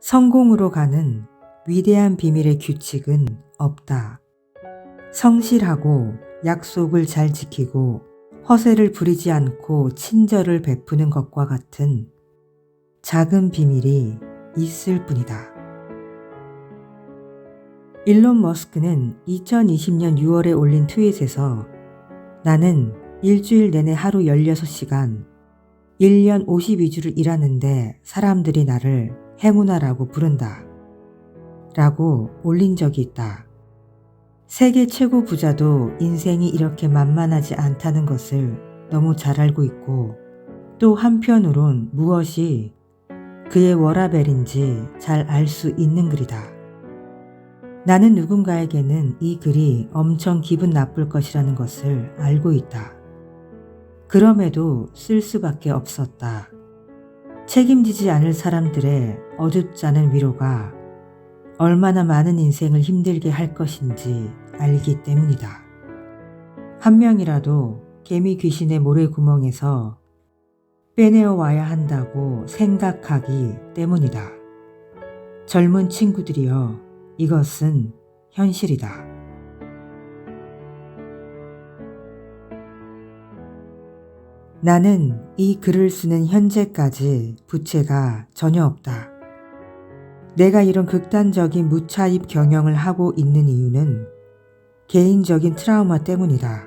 성공으로 가는 위대한 비밀의 규칙은 없다. 성실하고 약속을 잘 지키고 허세를 부리지 않고 친절을 베푸는 것과 같은 작은 비밀이 있을 뿐이다. 일론 머스크는 2020년 6월에 올린 트윗에서 나는 일주일 내내 하루 16시간, 1년 52주를 일하는데 사람들이 나를 행운아라고 부른다. 라고 올린 적이 있다. 세계 최고 부자도 인생이 이렇게 만만하지 않다는 것을 너무 잘 알고 있고 또 한편으론 무엇이 그의 워라벨인지 잘 알 수 있는 글이다. 나는 누군가에게는 이 글이 엄청 기분 나쁠 것이라는 것을 알고 있다. 그럼에도 쓸 수밖에 없었다. 책임지지 않을 사람들의 어줍지 않은 위로가 얼마나 많은 인생을 힘들게 할 것인지 알기 때문이다. 한 명이라도 개미 귀신의 모래구멍에서 빼내어 와야 한다고 생각하기 때문이다. 젊은 친구들이여 이것은 현실이다. 나는 이 글을 쓰는 현재까지 부채가 전혀 없다. 내가 이런 극단적인 무차입 경영을 하고 있는 이유는 개인적인 트라우마 때문이다.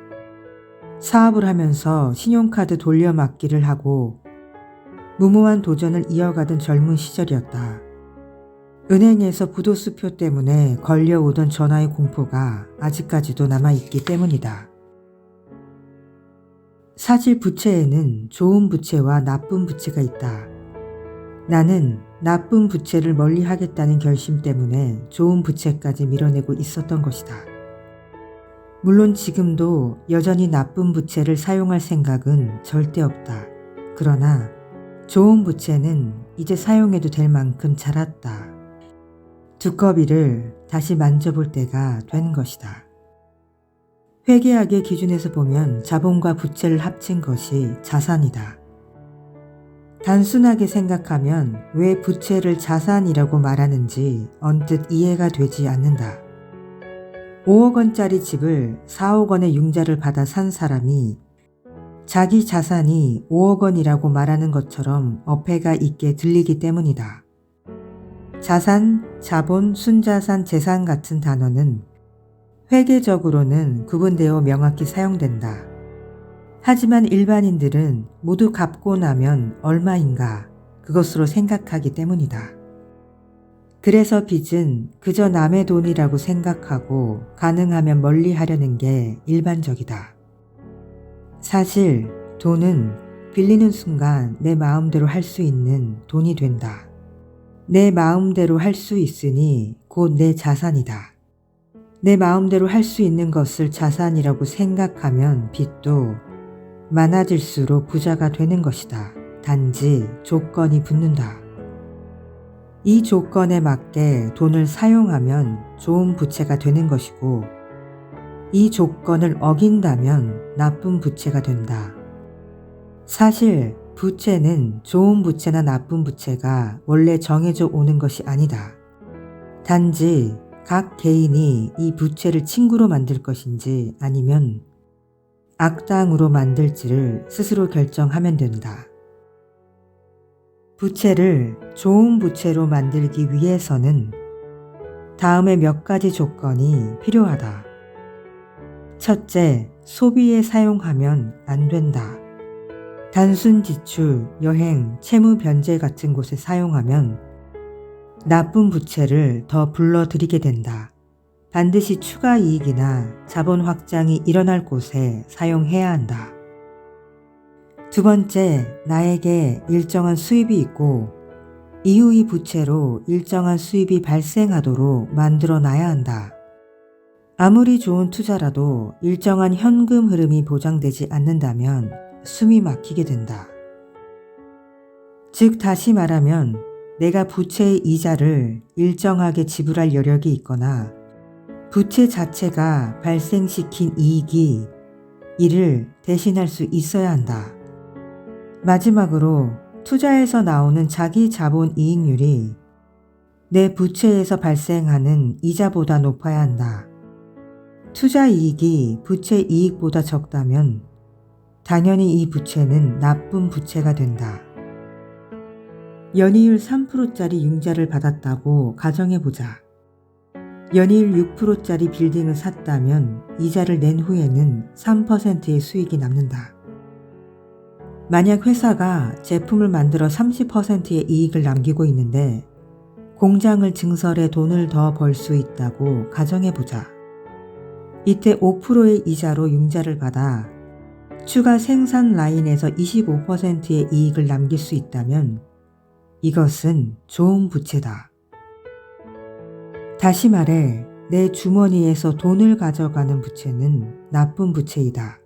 사업을 하면서 신용카드 돌려막기를 하고 무모한 도전을 이어가던 젊은 시절이었다. 은행에서 부도수표 때문에 걸려오던 전화의 공포가 아직까지도 남아있기 때문이다. 사실 부채에는 좋은 부채와 나쁜 부채가 있다. 나는 나쁜 부채를 멀리 하겠다는 결심 때문에 좋은 부채까지 밀어내고 있었던 것이다. 물론 지금도 여전히 나쁜 부채를 사용할 생각은 절대 없다. 그러나 좋은 부채는 이제 사용해도 될 만큼 자랐다. 두꺼비를 다시 만져볼 때가 된 것이다. 회계학의 기준에서 보면 자본과 부채를 합친 것이 자산이다. 단순하게 생각하면 왜 부채를 자산이라고 말하는지 언뜻 이해가 되지 않는다. 5억 원짜리 집을 4억 원의 융자를 받아 산 사람이 자기 자산이 5억 원이라고 말하는 것처럼 어폐가 있게 들리기 때문이다. 자산, 자본, 순자산, 재산 같은 단어는 회계적으로는 구분되어 명확히 사용된다. 하지만 일반인들은 모두 갚고 나면 얼마인가 그것으로 생각하기 때문이다. 그래서 빚은 그저 남의 돈이라고 생각하고 가능하면 멀리 하려는 게 일반적이다. 사실 돈은 빌리는 순간 내 마음대로 할 수 있는 돈이 된다. 내 마음대로 할 수 있으니 곧 내 자산이다. 내 마음대로 할 수 있는 것을 자산이라고 생각하면 빚도 많아질수록 부자가 되는 것이다. 단지 조건이 붙는다. 이 조건에 맞게 돈을 사용하면 좋은 부채가 되는 것이고, 이 조건을 어긴다면 나쁜 부채가 된다. 사실 부채는 좋은 부채나 나쁜 부채가 원래 정해져 오는 것이 아니다. 단지 각 개인이 이 부채를 친구로 만들 것인지 아니면 악당으로 만들지를 스스로 결정하면 된다. 부채를 좋은 부채로 만들기 위해서는 다음의 몇 가지 조건이 필요하다. 첫째, 소비에 사용하면 안 된다. 단순 지출, 여행, 채무 변제 같은 곳에 사용하면 나쁜 부채를 더 불러들이게 된다. 반드시 추가 이익이나 자본 확장이 일어날 곳에 사용해야 한다. 두 번째, 나에게 일정한 수입이 있고 이후 이 부채로 일정한 수입이 발생하도록 만들어 놔야 한다. 아무리 좋은 투자라도 일정한 현금 흐름이 보장되지 않는다면 숨이 막히게 된다. 즉, 다시 말하면 내가 부채의 이자를 일정하게 지불할 여력이 있거나 부채 자체가 발생시킨 이익이 이를 대신할 수 있어야 한다. 마지막으로 투자에서 나오는 자기 자본 이익률이 내 부채에서 발생하는 이자보다 높아야 한다. 투자 이익이 부채 이익보다 적다면 당연히 이 부채는 나쁜 부채가 된다. 연이율 3%짜리 융자를 받았다고 가정해보자. 연이율 6%짜리 빌딩을 샀다면 이자를 낸 후에는 3%의 수익이 남는다. 만약 회사가 제품을 만들어 30%의 이익을 남기고 있는데 공장을 증설해 돈을 더 벌 수 있다고 가정해보자. 이때 5%의 이자로 융자를 받아 추가 생산 라인에서 25%의 이익을 남길 수 있다면 이것은 좋은 부채다. 다시 말해 내 주머니에서 돈을 가져가는 부채는 나쁜 부채이다.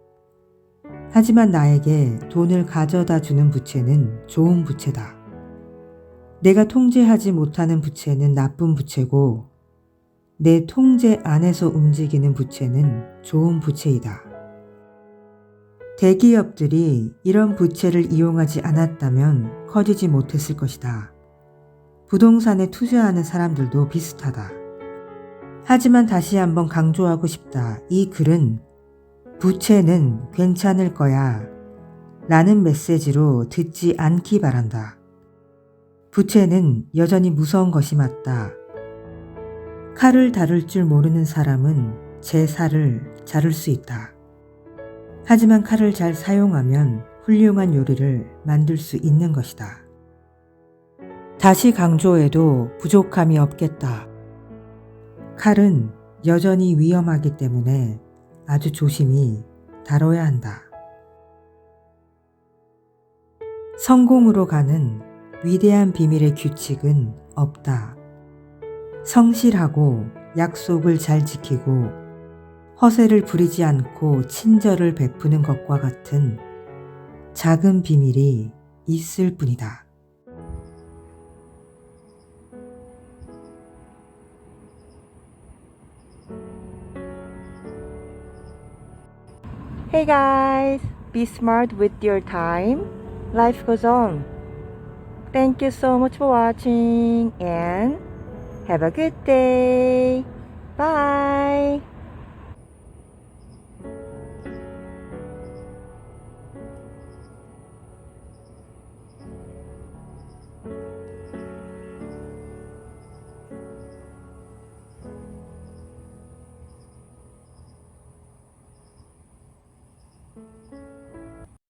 하지만 나에게 돈을 가져다 주는 부채는 좋은 부채다. 내가 통제하지 못하는 부채는 나쁜 부채고 내 통제 안에서 움직이는 부채는 좋은 부채이다. 대기업들이 이런 부채를 이용하지 않았다면 커지지 못했을 것이다. 부동산에 투자하는 사람들도 비슷하다. 하지만 다시 한번 강조하고 싶다. 이 글은 부채는 괜찮을 거야. 라는 메시지로 듣지 않기 바란다. 부채는 여전히 무서운 것이 맞다. 칼을 다룰 줄 모르는 사람은 제 살을 자를 수 있다. 하지만 칼을 잘 사용하면 훌륭한 요리를 만들 수 있는 것이다. 다시 강조해도 부족함이 없겠다. 칼은 여전히 위험하기 때문에 아주 조심히 다뤄야 한다. 성공으로 가는 위대한 비밀의 규칙은 없다. 성실하고 약속을 잘 지키고 허세를 부리지 않고 친절을 베푸는 것과 같은 작은 비밀이 있을 뿐이다. Hey guys, be smart with your time. Life goes on. Thank you so much for watching and have a good day. Bye.